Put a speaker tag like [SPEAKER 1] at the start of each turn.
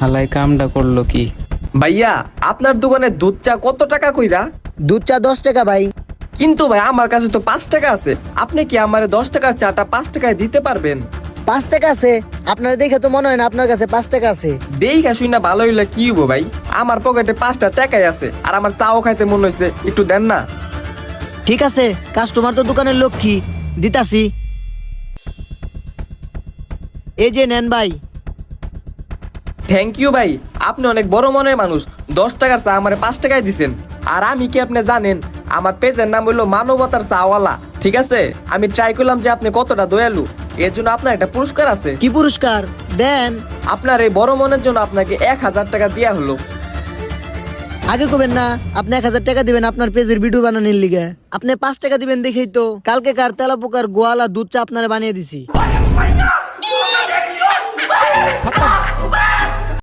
[SPEAKER 1] হালাই কামটা করল কি?
[SPEAKER 2] ভাইয়া আপনার দোকানে দুধ চা কত টাকা কইরা?
[SPEAKER 3] দুধ চা দশ টাকা ভাই।
[SPEAKER 2] কিন্তু ভাই আমার কাছে তো পাঁচ টাকা আছে। আপনি কি আমার দশ টাকার চাটা পাঁচ টাকায় দিতে পারবেন?
[SPEAKER 3] পাঁচ টাকা আছে? আপনার দেখে তো মনে হয় না আপনার কাছে পাঁচ টাকা আছে।
[SPEAKER 2] দেখা শুই না ভালো হইলে কি হব ভাই? আমার পকেটে পাঁচটা টাকাই আছে আর আমার চাও খাইতে মনে হয়েছে একটু দেন না।
[SPEAKER 3] ঠিক আছে কাস্টমার তো দোকানের লক্ষ্মী দিতাছি। এই যে নেন ভাই।
[SPEAKER 2] থ্যাংক ইউ ভাই। আপনি অনেক বড় মনের মানুষ। দশ টাকার চা আমার পাঁচ টাকায় দিছেন। আর আমি কি আপনি জানেন আমার পেজের নাম হইল মানবতার চাওয়ালা। ঠিক আছে? আমি ট্রাই করলাম যে আপনি কতটা দয়ালু। এর জন্য আপনার একটা পুরস্কার আছে।
[SPEAKER 3] কি পুরস্কার? দেন।
[SPEAKER 2] আপনার এই বড় মনের জন্য আপনাকে এক হাজার টাকা দেওয়া হলো।
[SPEAKER 3] আগে কবেন না আপনি এক হাজার টাকা দিবেন আপনার পেজের ভিডিও বানানোর লিগে। আপনি পাঁচ টাকা দিবেন দেখেই তো কালকে কার তেলাপোকার গোয়ালা দুধ চা আপনারা বানিয়ে দিছি।